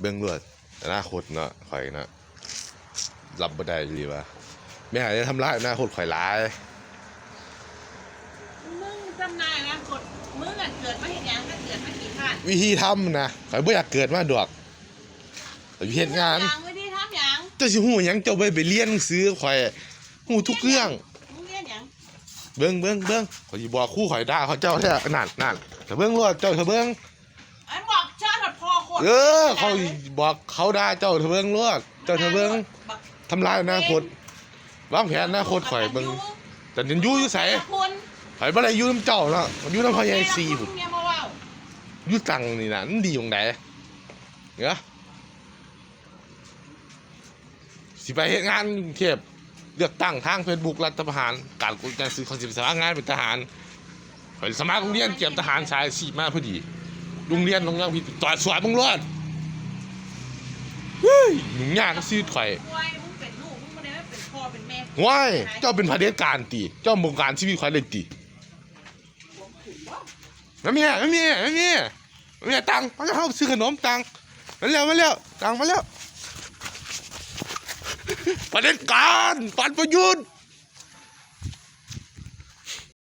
เบื้องรวดอนาคตเนาะข่อยเนาะรับบ่ได้หรือว่าแม่หาจะทำร้ายอนาคตข่อยหลาย มึงจำนายนะกดมึงอะเกิดมาเห็นยังก็เกิดมากี่พลาดวิธีทำนะข่อยบ่อยากเกิดมาดอกข่อยเฮ็ดงาน ยังวิธีทำยังเจ้าสิฮู้หยังเจ้าไปไปเรียนหนังสือข่อยฮู้ทุกเรื่อง มึงเรียนยังเบิ่งเบิ่งเบิ่งข่อยสิบอกครู่ข่อยด่าเขาเจ้าแท้นั่นนั่นแต่เบิ่งรวดเจ้าเถอะเบิ่ง เออเขาบอกเขาด่าเจ้าเถอะเบิ่งรวดเจ้าเถอะเบิ่งบักทำลายอนาคตวางแผนอนาคตข่อยเบิ่งแต่ยันอยู่อยู่ไสคุณข่อยบ่ได้อยู่นำเจ้าเนาะอยู่นำพ่อใหญ่ซีพุ่นเนี่ยมาว่าอยู่ตังนี่น่ะมันดีตรงไหนเนาะสิไปเฮ็ดงานกรุงเทพเลือกตั้งทาง Facebook รัฐประหารการกูจะซื้อคอนสิสมัครงานเป็นทหารข่อยสมัครโรงเรียนเตรียมทหารชายสีมาพอดี โรงเรียนโรงเรียนพี่ต่อยสวนมึงรอดเฮ้ยหนุ่มยากก็ซื้อข่อยควายมึงเป็นลูกมึงไม่ได้เป็นพ่อเป็นแม่ว้ายเจ้าเป็นเด็จการตีเจ้าบงการชีวิตข่อยเลยตีไม่มีไม่มีไม่มีไม่มีตังค์เขาเข้าซื้อขนมตังค์มาเร็วมาเร็วตังค์มาเร็วเด็จการปันประยุทธ์